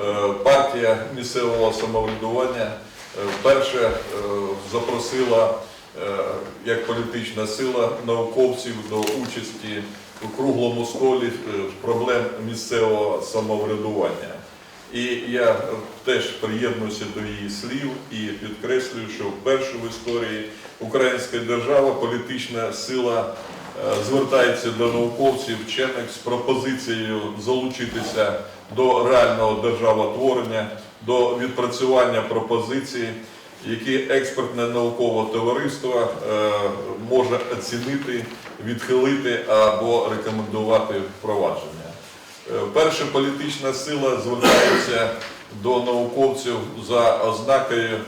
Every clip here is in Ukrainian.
е, партія місцевого самоврядування е, вперше е, запросила як політична сила науковців до участі у круглому столі проблем місцевого самоврядування. І я теж приєднуюся до її слів і підкреслюю, що вперше в історії української держави політична сила звертається до науковців, вчених з пропозицією залучитися до реального державотворення, до відпрацювання пропозицій, які експертне наукове товариство е, може оцінити, відхилити або рекомендувати впровадження. Е, Перша політична сила звертається до науковців за ознакою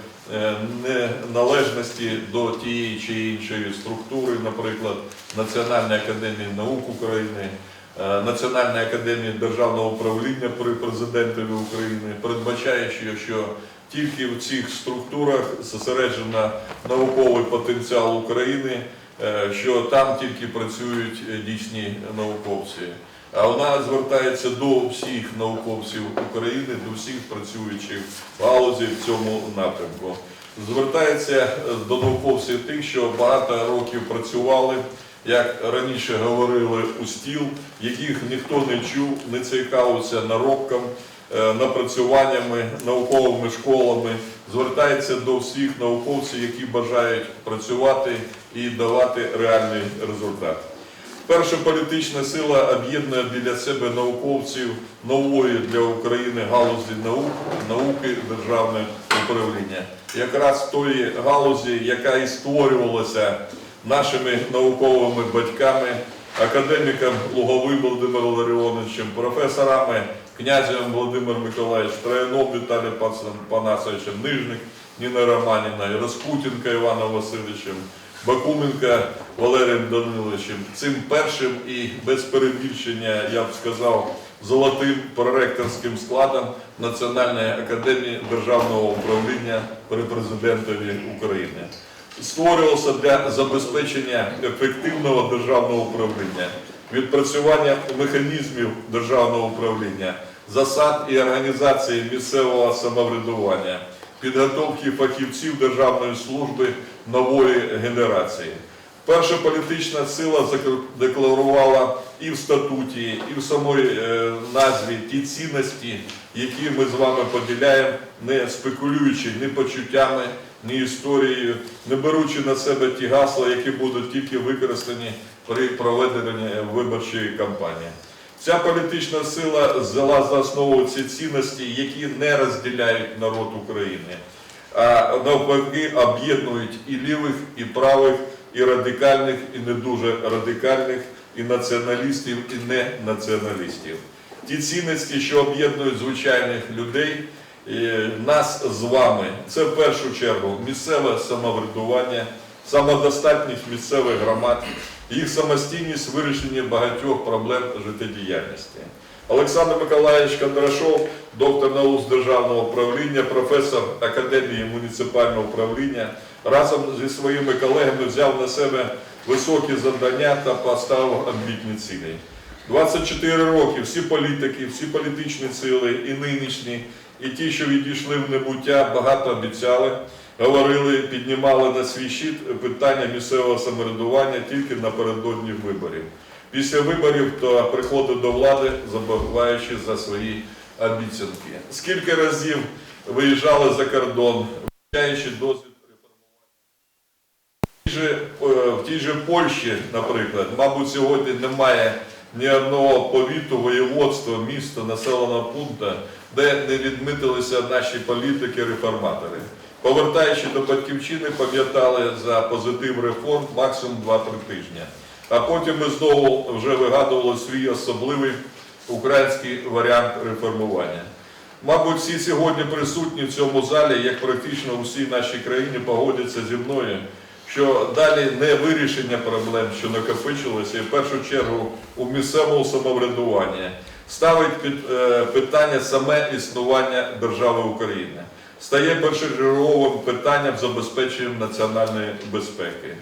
неналежності до тієї чи іншої структури, наприклад, Національної академії наук України, е, Національної академії державного управління при президентові України, передбачаючи, що тільки в цих структурах зосереджено науковий потенціал України, е, що там тільки працюють е, дійсні науковці. А вона звертається до всіх науковців України, до всіх працюючих в галузі в цьому напрямку. Звертається до науковців тих, що багато років працювали, як раніше говорили, у стіл, яких ніхто не чув, не цікавився наробком, е, напрацюваннями, науковими школами. Звертається до всіх науковців, які бажають працювати і давати реальний результат. Перша політична сила об'єднує біля себе науковців нової для України галузі наук, науки державне управління. Якраз тої галузі, яка і створювалася нашими науковими батьками, академіком Луговим Володимиром Ларіоновичем, професорами князем Володимир Миколаївич, Трояном Віталієм Панасовичем, Нижник Ніна Романіна, і Распутінка Іваном Васильовичем, Бакуменка Валерієм Даниловичем. Цим першим і без перебільшення, я б сказав, золотим проректорським складом Національної академії державного управління при президентові України. Створювався для забезпечення ефективного державного управління, відпрацювання механізмів державного управління, засад і організації місцевого самоврядування, підготовки фахівців державної служби нової генерації. Перша політична сила декларувала і в статуті, і в самій е, назві ті цінності, які ми з вами поділяємо, не спекулюючи ні почуттями, ні історією, не беручи на себе ті гасла, які будуть тільки використані при проведенні виборчої кампанії. Ця політична сила взяла за основу ці цінності, які не розділяють народ України, а навпаки об'єднують і лівих, і правих, і радикальних, і не дуже радикальних, і націоналістів, і не націоналістів. Ті цінності, що об'єднують звичайних людей, е, нас з вами, це в першу чергу місцеве самоврядування, самодостатність місцевих громад, їх самостійність вирішення багатьох проблем життєдіяльності. Олександр Миколаївич Кондрашов, доктор наук з державного управління, професор Академії муніципального управління, разом зі своїми колегами взяв на себе високі завдання та поставив амбітні цілі. 24 роки всі політики, всі політичні сили, і нинішні, і ті, що відійшли в небуття, багато обіцяли, говорили, піднімали на свій щит питання місцевого самоврядування тільки напередодні виборів. Після виборів то приходить до влади, забуваючи за свої обіцянки. Скільки разів виїжджали за кордон, вивчаючи досвід же, е, в тій же Польщі, наприклад, мабуть, сьогодні немає ні одного повіту, воєводства, міста, населеного пункту, де не відмітилися наші політики-реформатори. Повертаючи до батьківщини, пам'ятали за позитив реформ максимум 2-3 тижні. А потім ми знову вже вигадували свій особливий український варіант реформування. Мабуть, всі сьогодні присутні в цьому залі, як практично у всій нашій країні, погодяться зі мною, що далі не вирішення проблем, що накопичилися, і в першу чергу у місцевому самоврядуванні ставить під е, питання саме існування держави України, стає першочерговим питанням забезпечення національної безпеки.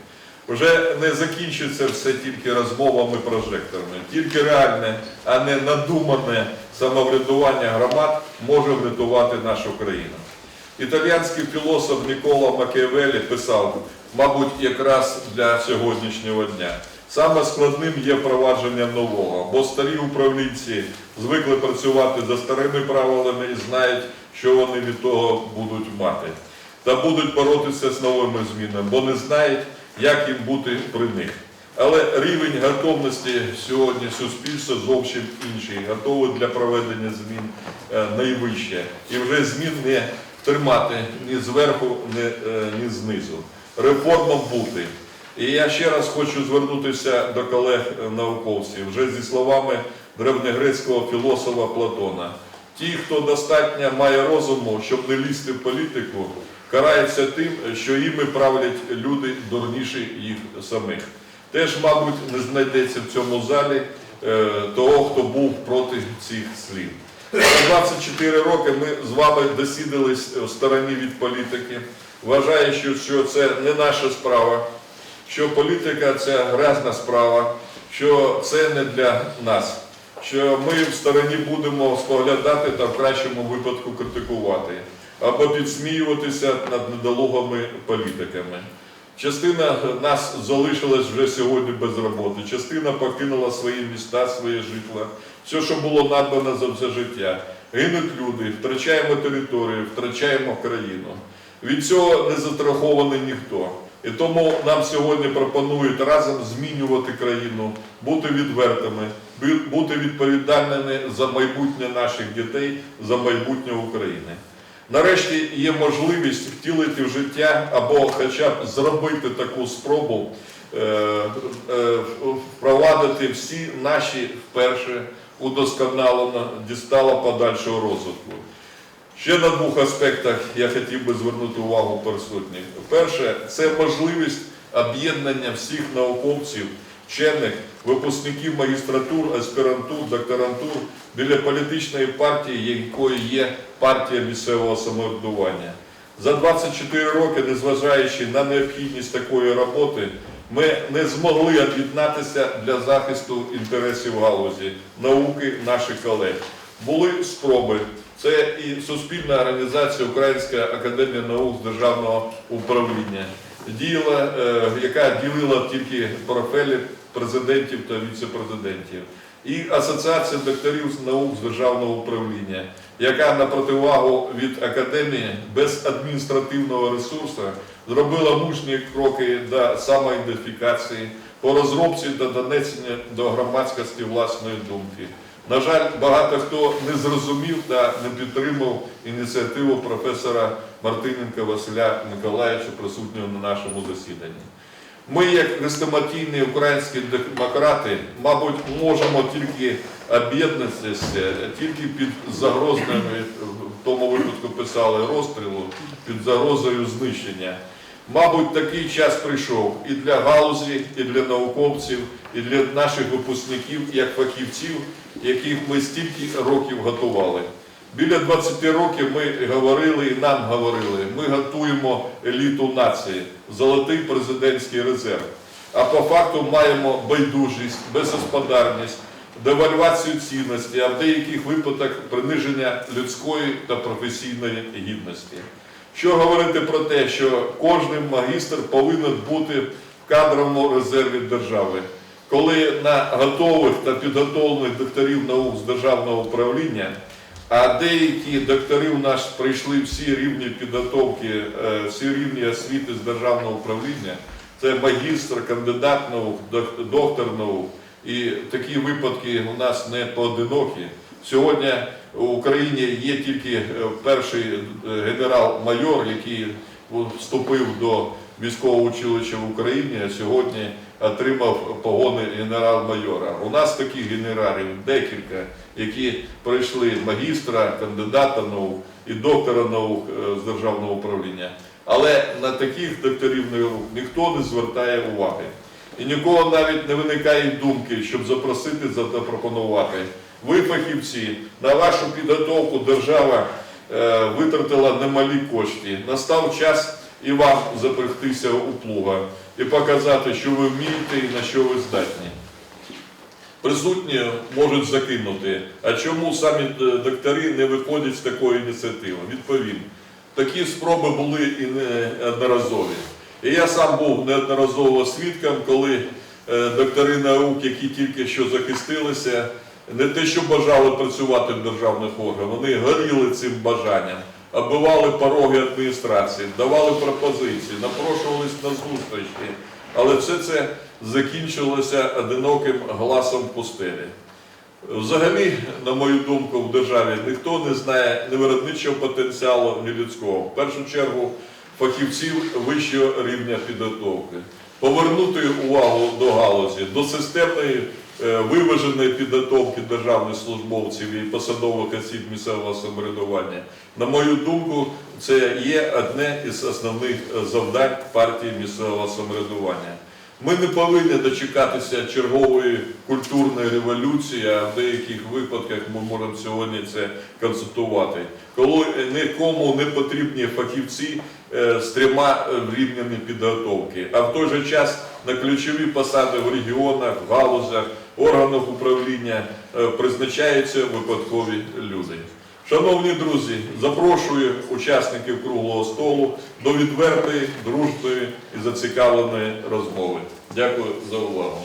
Вже не закінчиться все тільки розмовами прожекторами. Тільки реальне, а не надумане самоврядування громад може врятувати нашу країну. Італіянський філософ Нікола Макіавеллі писав, мабуть, якраз для сьогоднішнього дня. Саме складним є впровадження нового, бо старі управлінці звикли працювати за старими правилами і знають, що вони від того будуть мати. Та будуть боротися з новими змінами, бо не знають, як їм бути при них. Але рівень готовності сьогодні суспільства зовсім інший, готовий для проведення змін е, найвище. І вже змін не тримати ні зверху, ні, е, ні знизу. Реформам бути. І я ще раз хочу звернутися до колег-науковців, вже зі словами древньогрецького філософа Платона. Ті, хто достатньо має розуму, щоб не лізти в політику, караються тим, що іми правлять люди дурніші їх самих. Теж, мабуть, не знайдеться в цьому залі е, того, хто був проти цих слів. За 24 роки ми з вами досідались в стороні від політики, вважаючи, що це не наша справа, що політика це грязна справа, що це не для нас, що ми в стороні будемо споглядати та в кращому випадку критикувати або підсміюватися над недолугими політиками. Частина нас залишилась вже сьогодні без роботи, частина покинула свої міста, своє житло, все, що було надбано за все життя. Гинуть люди, втрачаємо територію, втрачаємо країну. Від цього не застрахований ніхто. І тому нам сьогодні пропонують разом змінювати країну, бути відвертими, бути відповідальними за майбутнє наших дітей, за майбутнє України. Нарешті є можливість втілити в життя або хоча б зробити таку спробу е, е, впровадити всі наші вперше удосконалено дістало подальшого розвитку. Ще на двох аспектах я хотів би звернути увагу присутніх. Перше, це можливість об'єднання всіх науковців, вчених, випускників магістратур, аспірантур, докторантур біля політичної партії, якою є партія місцевого самоврядування. За 24 роки, незважаючи на необхідність такої роботи, ми не змогли об'єднатися для захисту інтересів галузі, науки наших колег. Були спроби. Це і суспільна організація Українська академія наук з державного управління, діяла, е, яка ділила тільки портфелі президентів та віце-президентів, і Асоціація докторів наук з державного управління, яка на противагу від академії без адміністративного ресурсу зробила мужні кроки до самоідентифікації, по розробці та донесення до громадськості власної думки. На жаль, багато хто не зрозумів та не підтримав ініціативу професора Мартиненка Василя Миколаївича, присутнього на нашому засіданні. Ми, як хрестоматійні українські демократи, мабуть, можемо тільки об'єднатися, тільки під загрозою, в тому випадку писали розстрілу, під загрозою знищення. Мабуть, такий час прийшов і для галузі, і для науковців, і для наших випускників, як фахівців, яких ми стільки років готували. Біля 20 років ми говорили і нам говорили, ми готуємо еліту нації, золотий президентський резерв. А по факту маємо байдужість, безгосподарність, девальвацію цінності, а в деяких випадках приниження людської та професійної гідності. Що говорити про те, що кожен магістр повинен бути в кадровому резерві держави, коли на готових та підготовлених докторів наук з державного управління, а деякі доктори у нас пройшли всі рівні підготовки, е, всі рівні освіти з державного управління, це магістр, кандидат наук, доктор наук. І такі випадки у нас не поодинокі. Сьогодні в Україні є тільки е, перший е, генерал-майор, який вступив до військового училища в Україні, а сьогодні отримав погони генерал-майора. У нас таких генералів декілька, які пройшли магістра, кандидата наук і доктора наук е, з державного управління. Але на таких докторів ніхто не звертає уваги. І нікого навіть не виникає думки, щоб запросити, запропонувати. Ви, фахівці, на вашу підготовку держава витратила немалі кошти. Настав час і вам запрягтися у плуга і показати, що ви вмієте і на що ви здатні. Присутні можуть закинути, а чому самі е, доктори не виходять з такої ініціативи? Відповім. Такі спроби були і неодноразові. І я сам був неодноразово свідком, коли е, доктори наук, які тільки що захистилися, не те, що бажали працювати в державних органах, вони горіли цим бажанням, оббивали пороги адміністрації, давали пропозиції, напрошувались на зустрічі. Але все це закінчилося одиноким гласом пустелі. Взагалі, на мою думку, в державі ніхто не знає ні виробничого потенціалу, ні людського. В першу чергу фахівців вищого рівня підготовки. Повернути увагу до галузі, до системної виваженої підготовки державних службовців і посадових осіб місцевого самоврядування. На мою думку, це є одне із основних е, завдань партії місцевого самоврядування. Ми не повинні дочекатися чергової культурної революції, а в деяких випадках ми можемо сьогодні це констатувати. Коли нікому не потрібні фахівці е, з трьома е, рівнями підготовки, а в той же час на ключові посади в регіонах, галузях, органах управління е, призначаються випадкові люди. Шановні друзі, запрошую учасників круглого столу до відвертої, дружної і зацікавленої розмови. Дякую за увагу.